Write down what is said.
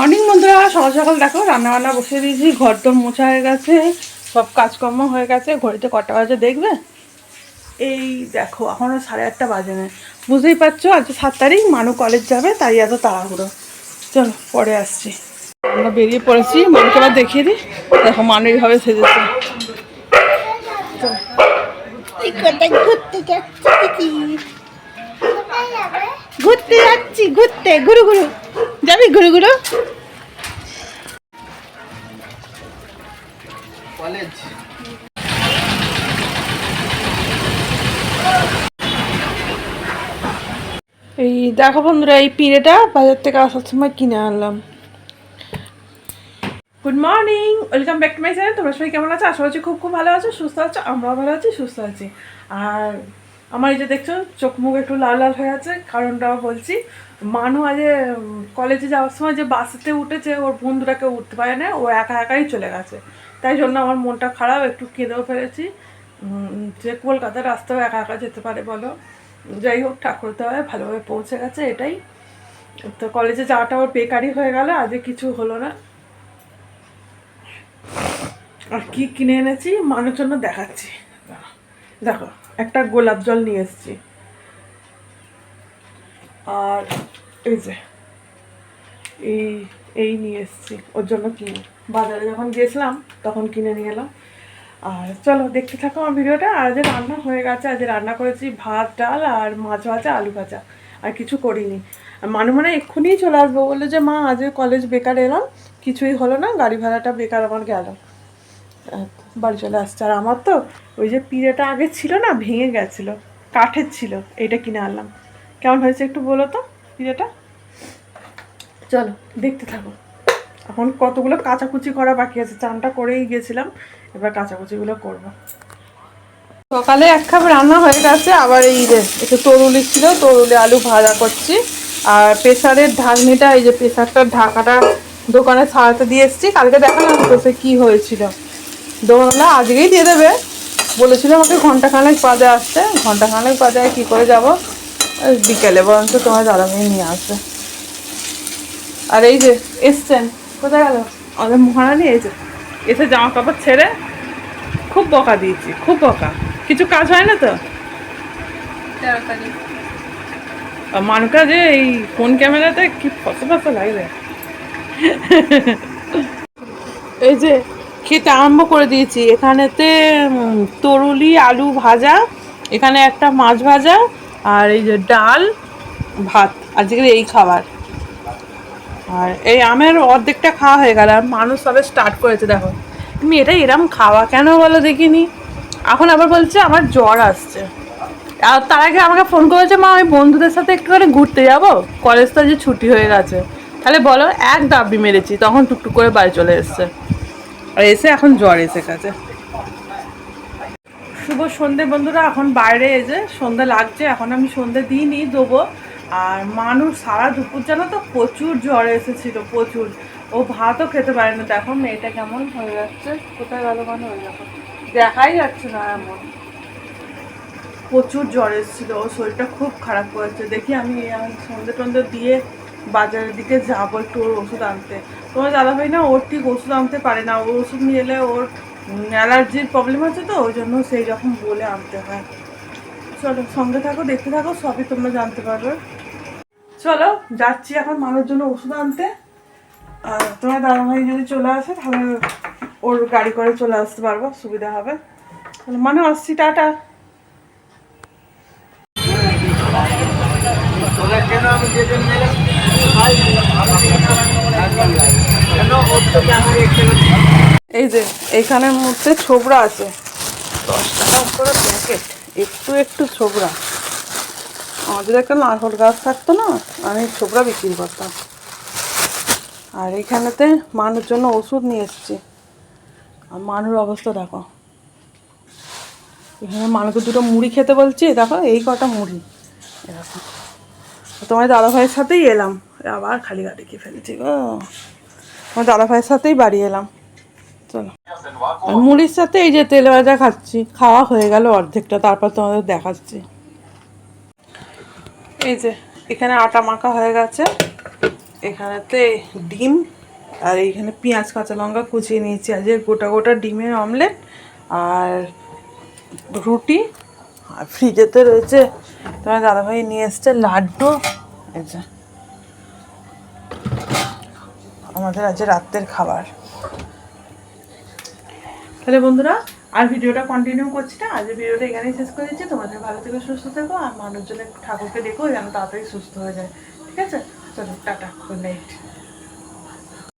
Morning বন্ধুরা, সকাল সকাল দেখো রান্না বান্না বসিয়ে দিয়েছি, ঘর তোর মোছা হয়ে গেছে, সব কাজকর্ম হয়ে গেছে, ঘড়িতে কটা বাজে দেখবে? এই দেখো এখনও সাড়ে আটটা বাজে না। বুঝতেই পারছ আজ সাত তারিখ, মানু কলেজ যাবে, তাই এত তাড়াহুড়ো। চলো, পরে আসছি। আমরা বেরিয়ে পড়েছি, মানুকে আবার দেখিয়ে দিই। দেখো, মানু এইভাবে সেজেছে। ঘুরতে যাচ্ছি, ঘুরতে, ঘুরু ঘুরু। যাবি, ঘুরু ঘুরু? দেখো বন্ধুরা, এই পিঁড়েটা বাজার থেকে আসার সময় কিনে আনলাম। Good morning welcome back to my channel তোমরা সবাই কেমন আছো? আশা করছি খুব খুব ভালো আছো, সুস্থ আছো, আমরাও ভালো আছি, সুস্থ আছি। আর আমার এই যে দেখছ, চোখ মুখ একটু লাল লাল হয়ে আছে, কারণটাও বলছি। মানু আজ কলেজে যাওয়ার সময় যে বাসেতে উঠেছে, ওর বন্ধুরা কেউ উঠতে পারে না, ও একা একাই চলে গেছে। তাই জন্য আমার মনটা খারাপ, একটু কেঁদেও ফেলেছি। যে কলকাতার রাস্তাও একা একা যেতে পারে বলো। যাই হোক ঠাকুরতে হয় ভালোভাবে পৌঁছে গেছে, এটাই। তো কলেজে যাওয়াটা ওর বেকারি হয়ে গেল আজকে কিছু হলো না। আর কি কিনে এনেছি? মানুষ জন্য দেখাচ্ছি। দেখো, একটা গোলাপ জল নিয়ে এসেছি। আর এই যে, এই এই নিয়ে এসেছি। ওর জন্য কিনে। বাজারে যখন গিয়েছিলাম, তখন কিনে নিয়ে এলাম। আর চলো, দেখতে থাকো আমার ভিডিওটা। আজ রান্না হয়ে গেছে, আজ রান্না করেছি, ভাত, ডাল আর মাছ ভাজা, আলু ভাজা। আর কিছু করিনি। আর মানে মানে এক্ষুনি চলে আসব বলল যে, মা, আজ কলেজ বেকার এলাম, কিছুই হলো না, গাড়ি ভাড়াটা বেকার আমার গেল। বাড়ি চলে আসছে। আর আমার তো ওই যে পিড়েটা আগে ছিল না, ভেঙে গেছিল, কাঠের ছিল এইটা কিনে আনলাম। কেমন হয়েছে একটু বলো তো পিড়েটা? চলো, দেখতে থাকো। এখন কতগুলো কাচাকুচি করা বাকি আছে? চানটা করেই গেছিলাম, এবার কাচাকুচিগুলো করব। সকালে এক খাপ রান্না হয়ে গেছে, আবার এই যে একটু তরুলি ছিল, তরুলি আলু ভাজা করছি। আর প্রেশারের ঢাকনিটা, এই যে প্রেসারটার ঢাকাটা দোকানে সারাতে দিয়ে এসেছি, কালকে দেখালাম তো সে কী হয়েছিল। দোকানওয়ালা আজকেই দিয়ে দেবে। বলেছিল আমাকে ঘন্টাখানেক বাদে আসতে, ঘন্টাখানেক বাদে কী করে যাব? বিকেলে বরঞ্চ তোমার দাদাভাই নিয়ে আসবে। আর এই যে এসছেন কোথায় গেল? আমাদের মহারানি এই যে এসে জামা কাপড় ছেড়ে খুব বকা দিয়েছি খুব বকা। কিছু কাজ হয় না তো? মানুকা যে এই ফোন ক্যামেরাতে কি ফসে ফসে লাগবে এই যে খেতে আরম্ভ করে দিয়েছি এখানেতে তরুলি আলু ভাজা এখানে একটা মাছ ভাজা আর এই যে ডাল ভাত আজকের এই খাবার। আর এই আমের অর্ধেকটা খাওয়া হয়ে গেল আর মানুষ সবে স্টার্ট করেছে, দেখো। তুমি এটা এরম খাওয়া কেন বলো দেখিনি? এখন আবার বলছে আমার জ্বর আসছে। আর তার আগে আমাকে ফোন করেছে, মা, আমি বন্ধুদের সাথে একটুখানি ঘুরতে যাব। কলেজ তো যে ছুটি হয়ে গেছে। তাহলে বলো, এক দাবি মেরেছি। তখন টুকটুক করে বাড়ি চলে এসছে। আর এসে এখন জ্বর এসে গেছে। শুভ সন্ধে বন্ধুরা, এখন বাইরে এসে সন্ধে লাগছে, এখন আমি সন্ধে দিইনি দেবো। আর মানুষ সারা দুপুর জানো তো প্রচুর জ্বর এসেছিল, প্রচুর। ও ভাতও খেতে পারে না দেখো মেয়েটা কেমন হয়ে যাচ্ছে। কোথায় গেল মানে? হয়ে যাবে দেখাই যাচ্ছে না এমন। প্রচুর জ্বর এসেছিল। ওর শরীরটা খুব খারাপ করেছে। দেখি আমি সন্ধে টন্ধে দিয়ে বাজারের দিকে যাব একটু ওর ওষুধ আনতে। তোমার দাদাভাই না ওর ঠিক ওষুধ আনতে পারে না। ওর ওষুধ নিয়ে এলে ওর অ্যালার্জির প্রবলেম আছে তো, ওই জন্য সেই রকম বলে আনতে হয়। চলো সঙ্গে থাকো, দেখতে থাকো, সবই তোমরা জানতে পারবে। চলো যাচ্ছি এখন মানুষের জন্য ওষুধ আনতে। আর তোমার দাদাভাই যদি চলে আসে তাহলে ওর গাড়ি করে চলে আসতে পারব সুবিধা হবে। তাহলে মানে আসছি টাটা। এই যে এইখানের মধ্যে ছোবড়া আছে। দশ টাকা করে প্যাকেট একটু একটু ছোবড়া আমাদের একটা নারকল গাছ থাকতো না, আমি ছোবড়া বিক্রি করতাম। আর এইখানেতে মানুষ জন্য ওষুধ নিয়ে এসেছি। আর মানুর অবস্থা দেখো। এখানে মানুষকে দুটো মুড়ি খেতে বলছি, দেখো এই কটা মুড়ি। এরকম। তোমার দাদা ভাইয়ের সাথেই এলাম। আবার খালি গাড়ি খেয়ে ফেলেছি গো। তোমার দাদা ভাইয়ের সাথেই বাড়ি এলাম। চলো। মুড়ির সাথে এই যে তেলে ভাজা খাচ্ছি, খাওয়া হয়ে গেল অর্ধেকটা, তারপর তোমাদের দেখাচ্ছি। এই যে, এখানে আটা মাখা হয়ে গেছে। এখানেতে ডিম আর এইখানে পেঁয়াজ, কাঁচা লঙ্কা কুচিয়ে নিয়েছি। আজকে গোটা গোটা ডিমের অমলেট আর রুটি আর ফ্রিজেতে রয়েছে। তোমার দাদাভাই নিয়ে এসছে লাড্ডু। এই যে, আমাদের আজ রাতের খাবার। তাহলে বন্ধুরা আর ভিডিওটা কন্টিনিউ করছি না আজকে ভিডিওটা এখানেই শেষ করে দিচ্ছি। তোমাদের ভালো থেকে, সুস্থ থাকো, আর মানুষজনের ঠাকুরকে দেখো যেন তাড়াতাড়ি সুস্থ হয়ে যায়। ঠিক আছে? চলো, টাটা গুড নাইট